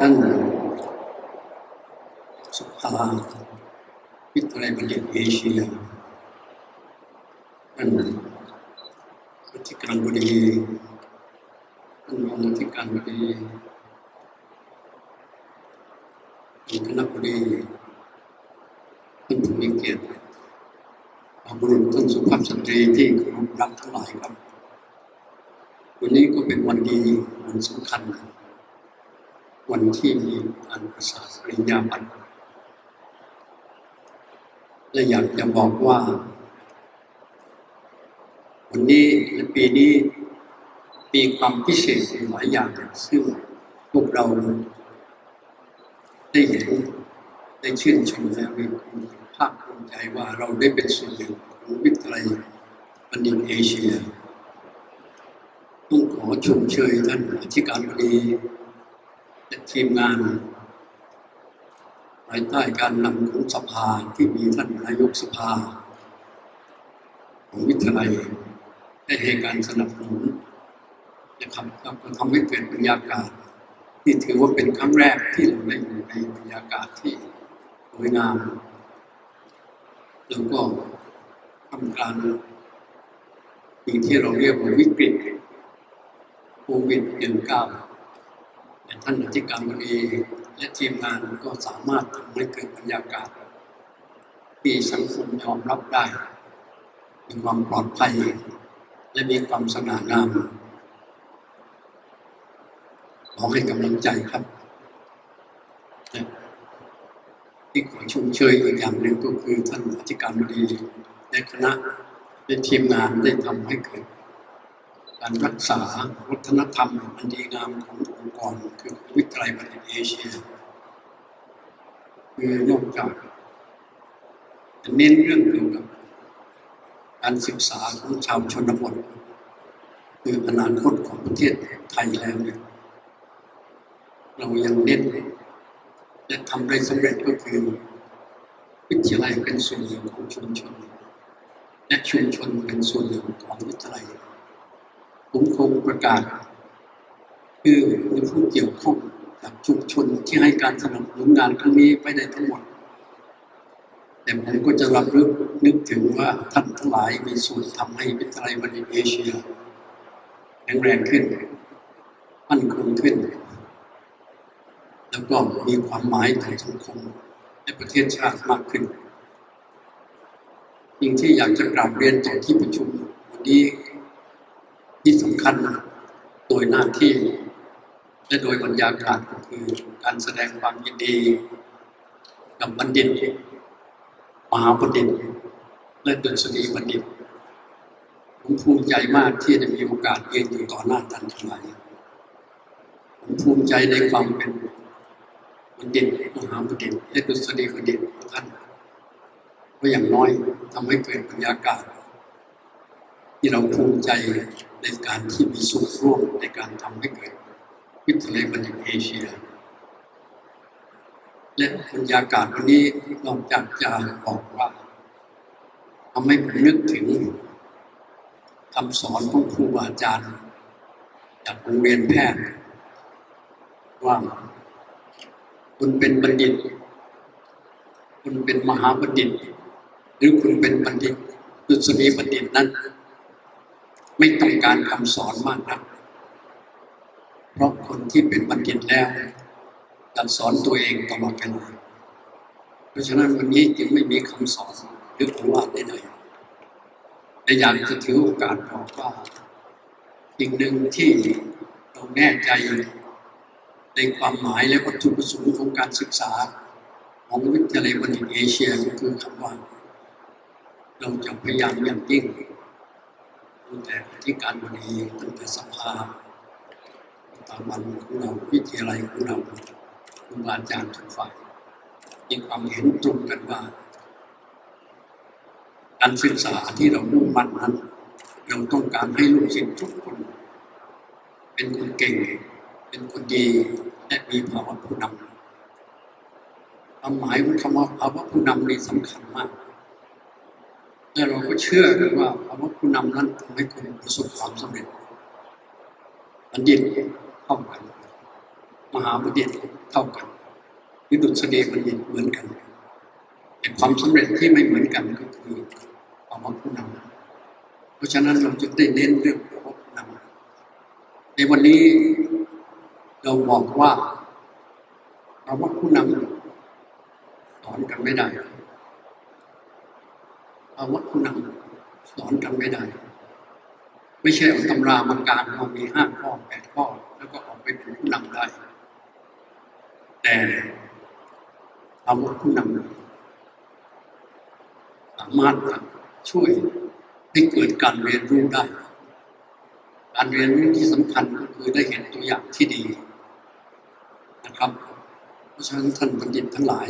ท่นสภาวิทยาลัยบัณฑิตเอเชียท่านอธิการบดีท่นรองอธิการบดีท่านคณะบดีท่านผู้มีเกียรติบุรุษท่านสุภาพสตรีที่เคารพรักทั้งหลายครับ วันนี้ก็เป็นวันดีวันสำคัญนะ วันที่มีการประสาทปริญญาบัตรและอยากจะบอกว่า วันนี้และปีนี้มีความพิเศษหลายอย่างซึ่งพวกเราได้เห็นได้ชื่นชมและมีความภาคภูมิใจว่าเราได้เป็นส่วนหนึ่งของวิทยาลัยบัณฑิตเอเชียต้องขอชมเชยท่านอธิการบดี ทีมงานภายใต้การนำของสภาที่มีท่านนายกสภา ของวิทยาลัยได้ให้การสนับสนุนนะครับแล้วก็ทำให้เกิดบรรยากาศ ที่ถือว่าเป็นครั้งแรกที่เราได้อยู่ในบรรยากาศที่สวยงาม แล้วก็ทำการสิ่งที่เราเรียกว่าวิกฤตโควิด19 ท่านอธิการบดีและทีมงานก็สามารถทำให้เกิดบรรยากาศที่สังคมยอมรับได้ มีความปลอดภัย และมีความสง่างามขอให้กำลังใจครับ ที่ขอชมเชยอีกอย่างหนึ่งก็คือท่านอธิการบดีและคณะและทีมงานได้ทำให้เกิด การรักษาวัฒนธรรมอันดีงามขององค์กรคือวิทยาลัยบัณฑิตเอเชีย คือนอกจากจะเน้นเรื่องเกี่ยวกับการศึกษาของชาวชนบทคืออนาคตของประเทศไทยแล้วเนี่ยเรายังเน้นและทำได้สำเร็จก็คือ วิทยาลัยเป็นส่วนหนึ่งของชุมชน และชุมชนเป็นส่วนหนึ่งของวิทยาลัย ผมคงประกาศคือมีผู้เกี่ยวข้องกับชุมชนที่ให้การสนับสนุนงานครั้งนี้ไปได้ทั้งหมด แต่ผมก็จะรับรึกนึกถึงว่าท่านทั้งหลายมีส่วนทำให้วิทยาลัยบัณฑิตเอเชียแข็งแรงขึ้นมั่นคงขึ้น แล้วก็มีความหมายต่อสังคมและประเทศชาติมากขึ้นสิ่งที่อยากจะกราบเรียนต่อที่ประชุมวันนี้ ที่สำคัญโดยหน้าที่ และโดยบรรยากาศก็คือการแสดงความยินดี กับบัณฑิตมหาบัณฑิตและดุษฎีบัณฑิตผมภูมิใจมากที่ได้มีโอกาสเรียนอยู่ต่อหน้าท่านทั้งหลายผมภูมิใจในความเป็นบัณฑิตมหาบัณฑิตและดุษฎีบัณฑิตของท่านเพราะอย่างน้อยทำให้เกิดบรรยากาศ ที่เราภูมิใจในการที่มีส่วนร่วมในการทำให้เกิดวิทยาลัยบัณฑิตเอเชีย และบรรยากาศวันนี้นอกจากจะบอกว่าทำให้ผมนึกถึงคำสอนของครูบาอาจารย์จากโรงเรียนแพทย์ ว่าคุณเป็นบัณฑิต คุณเป็นมหาบัณฑิต หรือคุณเป็นบัณฑิตดุษฎีบัณฑิตนั้น ไม่ต้องการคำสอนมากนะเพราะคนที่เป็นบัณฑิตแล้วจะสอนตัวเองตลอดเวลาเพราะฉะนั้นวันนี้จึงไม่มีคำสอนหรือโอวาใดๆแต่อยากจะถือโอกาสบอกว่าสิ่งหนึ่งที่เราแน่ใจในความหมายและวัตถุประสงค์ของการศึกษา ของวิทยาลัยบัณฑิตเอเชียก็คือคำว่า เราจะพยายามอย่างยิ่ง ตั้งแต่ที่การบดีตั้งแต่สภาสถาบันของเราวิทยาลัยของเราครูบาอาจารย์ทุกฝ่ายมีความเห็นตรงกันว่าการศึกษาที่เรามุ่งมั่นนั้น เราต้องการให้ลูกศิษย์ทุกคน เป็นคนเก่ง เป็นคนดีและมีภาวะผู้นำความหมายของคำว่าภาวะผู้นำนี่สำคัญมาก และเราก็เชื่อกันว่าภาวะผู้นำนั้นทำให้คนประสบความสำเร็จบัณฑิตเข้ากัน มหาบัณฑิตเท่ากันหรือดุษฎีบัณฑิตเหมือนกันแต่ความสำเร็จที่ไม่เหมือนกันก็คือภาวะผู้นำเพราะฉะนั้นเราจะได้เน้นเรื่องภาวะผู้นำในวันนี้เราบอกว่าภาวะผู้นำสอนกันไม่ได้ ภาวะผู้นำสอนกันไม่ได้ ไม่ใช่เอาตำรามาการมามีห้าข้อแปดข้อ แล้วก็ออกไปเป็นผู้นำได้ แต่ภาวะผู้นำสามารถช่วยให้เกิดการเรียนรู้ได้การเรียนรู้ที่สำคัญก็คือได้เห็นตัวอย่างที่ดีนะครับ เพราะฉะนั้นท่านบัณฑิตทั้งหลาย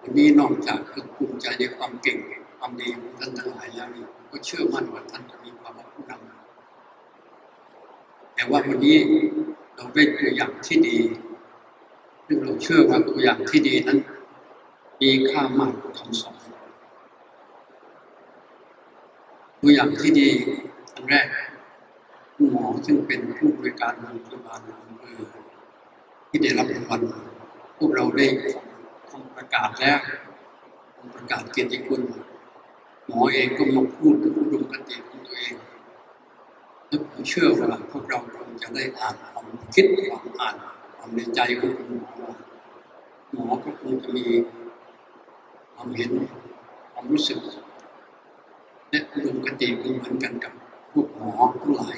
วันนี้นอกจากจะภูมิใจในความเก่ง ความดีของท่านทั้งหลายแล้วนี่ก็เชื่อมั่นว่าท่านจะมีภาวะผู้นำแต่ว่าวันนี้เราได้ตัวอย่างที่ดีซึ่งเราเชื่อว่าตัวอย่างที่ดีนั้น มีค่ามากกว่าคำสอนตัวอย่างที่ดีอันแรกคุณหมอซึ่งเป็นผู้บริการโรงพยาบาลอำเภอที่ได้รับรางวัลพวกเราได้ประกาศแล้วประกาศเกียรติคุณ หมอเองก็มาพูดถึงอุดมคติของตัวเองและผมเชื่อว่าพวกเราคงจะได้อ่านความคิดความอ่านความในใจของคุณหมอว่าหมอก็คงจะมีความเห็นความรู้สึกและอุดมคติเหมือนกันกับพวกหมอทั้งหลาย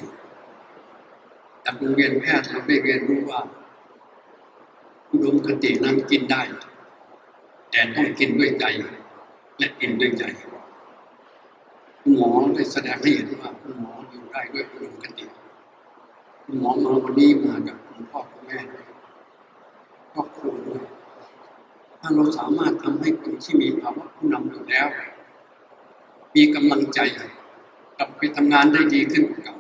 จากโรงเรียนแพทย์เราได้เรียนรู้ว่า อุดมคตินั้นกินได้ แต่ต้องกินด้วยใจ และกินด้วยใจ คุณหมอได้แสดงให้เห็นว่าคุณหมออยู่ได้ด้วยอุดมคติคุณหมอมาวันนี้มากับคุณพ่อคุณแม่ด้วยครอบครัวด้วยถ้าเราสามารถทำให้คนที่มีภาวะผู้นำอยู่แล้ว มีกำลังใจกลับไปทำงานได้ดีขึ้นกว่าเก่า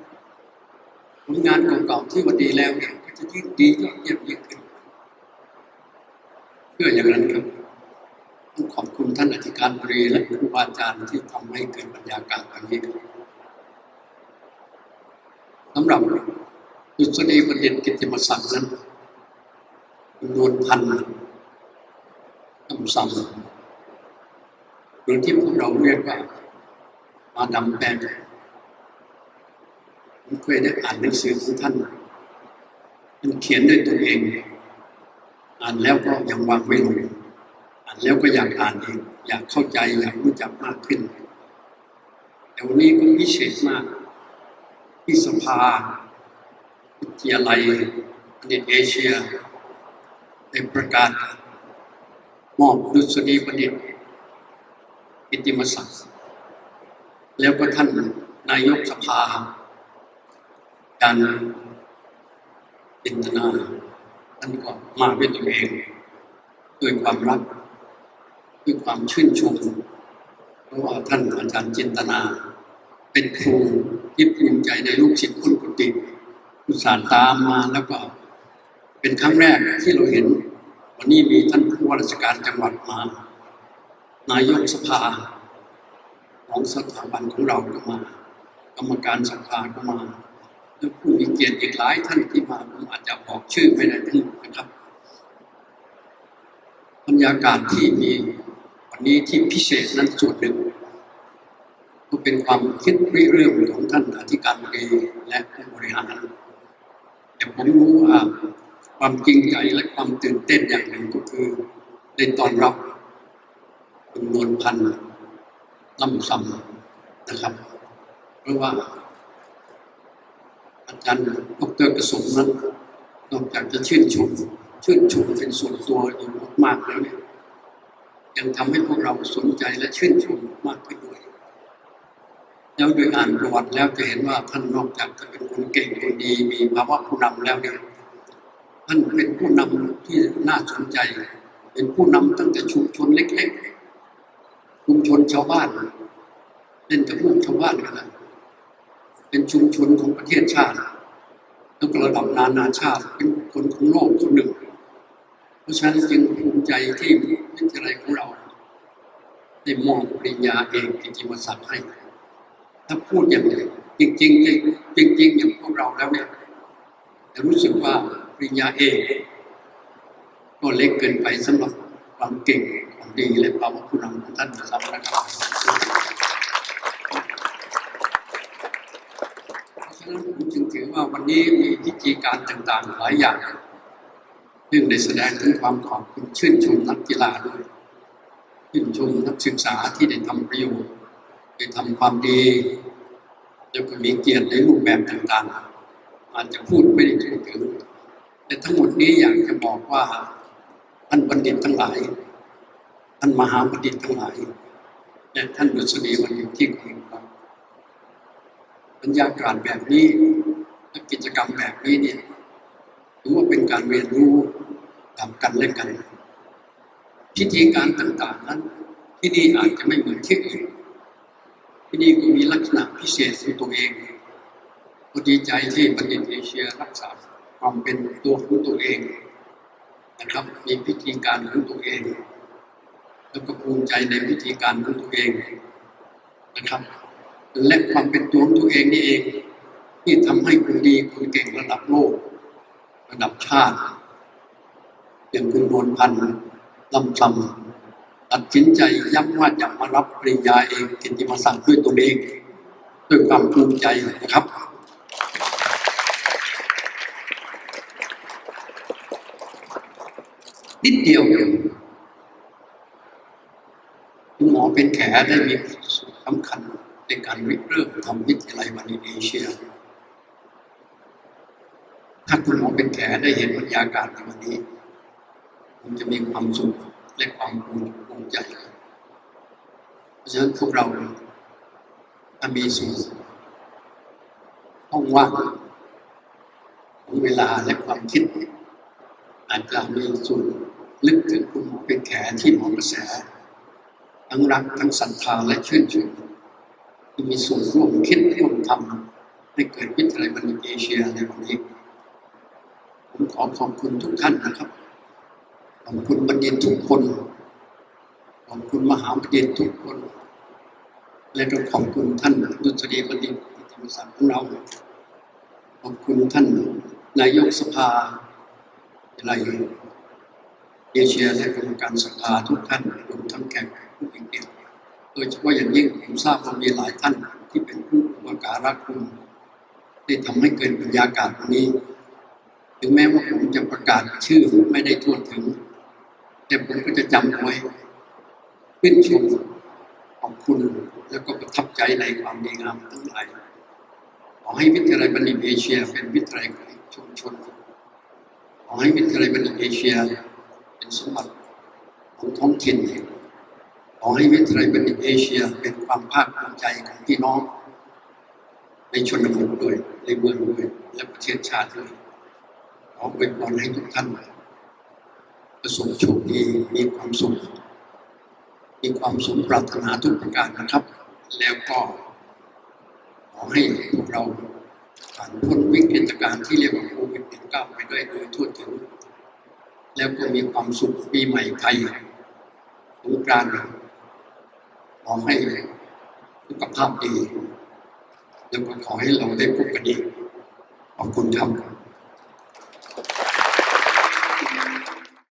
ผลงานเก่าๆที่ว่าดีแล้วเนี่ยก็จะยิ่งดียอดเยี่ยมยิ่งขึ้น เพื่ออย่างนั้นครับต้องขอบคุณ ท่านอธิการบดีและครูบาอาจารย์ที่ทำให้เกิดบรรยากาศแบบนี้ครับสำหรับดุษฎีประเด็นกิติมศักดิ์นั้นจำนวนพันคำสั่งหรือที่พวกเราเรียกว่ามาดำแปลงผมเคยได้อ่านหนังสือของท่านมันเขียนด้วยตัวเอง อ่านแล้วก็ยังวางไม่ลงานแล้วก็อยากอ่านอีกอยากเข้าใจอยากรู้จักมากขึ้น แต่วันนี้ก็พิเศษมาก ที่สภาวิทยาลัยประเทศเอเชียได้ประกาศ มอบดุษฎีประดิษฐ์กิตติมศักดิ์แล้วก็ท่านนายกสภาการจินตนาท่านก็มาด้วยตัวเอง ด้วยความรัก ด้วยความชื่นชมเพราะว่าท่านอาจารย์จินตนา เป็นครูที่ภูมิใจในลูกศิษย์คุณกุฏิอุตส่าห์ตามมาแล้วก็ เป็นครั้งแรกที่เราเห็น วันนี้มีท่านผู้ว่าราชการจังหวัดมา นายกสภา ของสถาบันของเราก็มา กรรมการสภาก็มาแล้วผู้มีเกียรติอีกหลายท่านที่มาผมอาจจะบอกชื่อไม่ได้ทั้งหมดนะครับบรรยากาศที่มี วันนี้ที่พิเศษนั้นส่วนหนึ่งก็เป็นความคิดริเรื่องของท่านอธิการบดีและผู้บริหารแต่ผมรู้ว่าความจริงใจและความตื่นเต้นอย่างหนึ่งก็คือได้ตอนรับจำนวนพันลำซ้ำนะครับ เพราะว่า อาจารย์ดรกระสมนั้นนอกจากจะชื่นชมชื่นชมเป็นส่วนตัวอยู่มากๆแล้วเนี่ย ยังทำให้พวกเราสนใจและชื่นชมมากขึ้นด้วย แล้วโดยอ่านประวัติแล้วจะเห็นว่าท่านนอกจากจะเป็นคนเก่งคนดีมีภาวะผู้นำแล้วเนี่ยท่านเป็นผู้นำที่น่าสนใจ เป็นผู้นำตั้งแต่ชุมชนเล็กๆ ชุมชนชาวบ้านเล่นกับพวกชาวบ้านกันนะเป็นชุมชนของประเทศชาติแล้วก็ระดับนานาชาติเป็นคนของโลกคนหนึ่ง เพราะฉะนั้นจึงภูมิใจที่ วิทยาลัยของเราได้มอบปริญญาเอกกิตติมศักดิ์ให้ถ้าพูดอย่างนี้จริงๆจริงจริงๆอย่างพวกเราแล้วเนี่ยจะรู้สึกว่าปริญญาเอกก็เล็กเกินไปสำหรับความเก่งความดีและความผู้นำของท่านนะครับนะครับเพราะฉะนั้นผมจึงถือว่าวันนี้มีพิธีการต่างๆหลายอย่าง ซึ่งได้แสดงถึงความขอบคุณชื่นชมนักกีฬาด้วยชื่นชมนักศึกษาที่ได้ทำประโยชน์ได้ทำความดีแล้วก็มีเกียรติในรูปแบบต่างๆ อาจจะพูดไม่ได้ทั่วถึง แต่ทั้งหมดนี้อยากจะบอกว่าท่านบัณฑิตทั้งหลายท่านมหาบัณฑิตทั้งหลายและท่านดุษฎีบัณฑิตที่คารพครับบรรยากาศแบบนี้และกิจกรรมแบบนี้เนี่ยถือว่าเป็นการเรียนรู้ และกัน พิธีการต่างๆนั้น ที่นี่อาจจะไม่เหมือนที่อื่น ที่นี่ก็มีลักษณะพิเศษของตัวเองก็ดีใจที่บัณฑิตเอเชียรักษาความเป็นตัวของตัวเองนะครับมีพิธีการของตัวเอง แล้วก็ภูมิใจในพิธีการของตัวเองนะครับ และความเป็นตัวของตัวเองนี่เอง ที่ทำให้คนดีคนเก่งระดับโลก ระดับชาติ อย่างคุณนวลพันธ์ลำจำตัดสินใจย้ำว่าจะมารับปริญญาเองกิติมศักดิ์ด้วยตัวเอง ด้วยความภูมิใจนะครับนิดเดียวคุณหมอเป็นแขได้มีส่วนสำคัญในการริเริ่มทำวิทยาลัยมันเอเชีย ถ้าคุณหมอเป็นแขได้เห็นบรรยากาศในวันนี้ ผมจะมีความสุขและความภูมิใจครับเพราะฉะนั้นพวกเราถ้ามีส่วนห้องว่างของเวลาและความคิด อาจจะมีส่วนลึกถึงคุณหมอเป็นแขที่หมอกระแส ทั้งรักทั้งศรัทธาและชื่นชมที่มีส่วนร่วมคิดร่วมทำให้เกิดวิทยาลัยบัณฑิตเอเชียในวันนี้ผมขอขอบคุณทุกท่านนะครับ ขอบคุณบัณฑิตทุกคน ขอบคุณมหาบัณฑิตทุกคน และก็ขอบคุณท่านดุษฎีบัณฑิตธรรมศาสตร์ของเรา ขอบคุณท่านนายกสภาอะไรเอเชียและกรรมการสภาทุกท่านรวมทั้งแขกผู้เกียรติโดยเฉพาะอย่างยิ่งผมทราบว่ามีหลายท่านที่เป็นผู้อุปการะคุณได้ทำให้เกิดบรรยากาศวันนี้ ถึงแม้ว่าผมจะประกาศชื่อไม่ได้ทั่วถึง แต่ผมก็จะจำไว้ขึ้นชมขอบคุณแล้วก็ประทับใจในความดีงามทั้งหลายขอให้วิทยาลัยบัณฑิตเอเชีย เป็นวิทยาลัยของชุมชนขอให้วิทยาลัยบัณฑิตเอเชีย เป็นสมบัติของท้องถิ่นขอให้วิทยาลัยบัณฑิตเอเชีย เป็นความภาคภูมิใจของพี่น้อง ในชนบทด้วยในเมืองด้วยและประเทศชาติด้วยขออวยพรให้ทุกท่าน ประสบโชคดีมีความสุข มีความสมปรารถนาทุกประการนะครับ แล้วก็ขอให้พวกเราผ่านพ้นวิกฤตการณ์ที่เรียกว่าโควิด -19 ไปด้วยโดยทั่วถึง แล้วก็มีความสุขปีใหม่ไทยสงกรานต์ขอให้สุขภาพดี แล้วก็ขอให้เราได้พบกันอีกขอบคุณครับ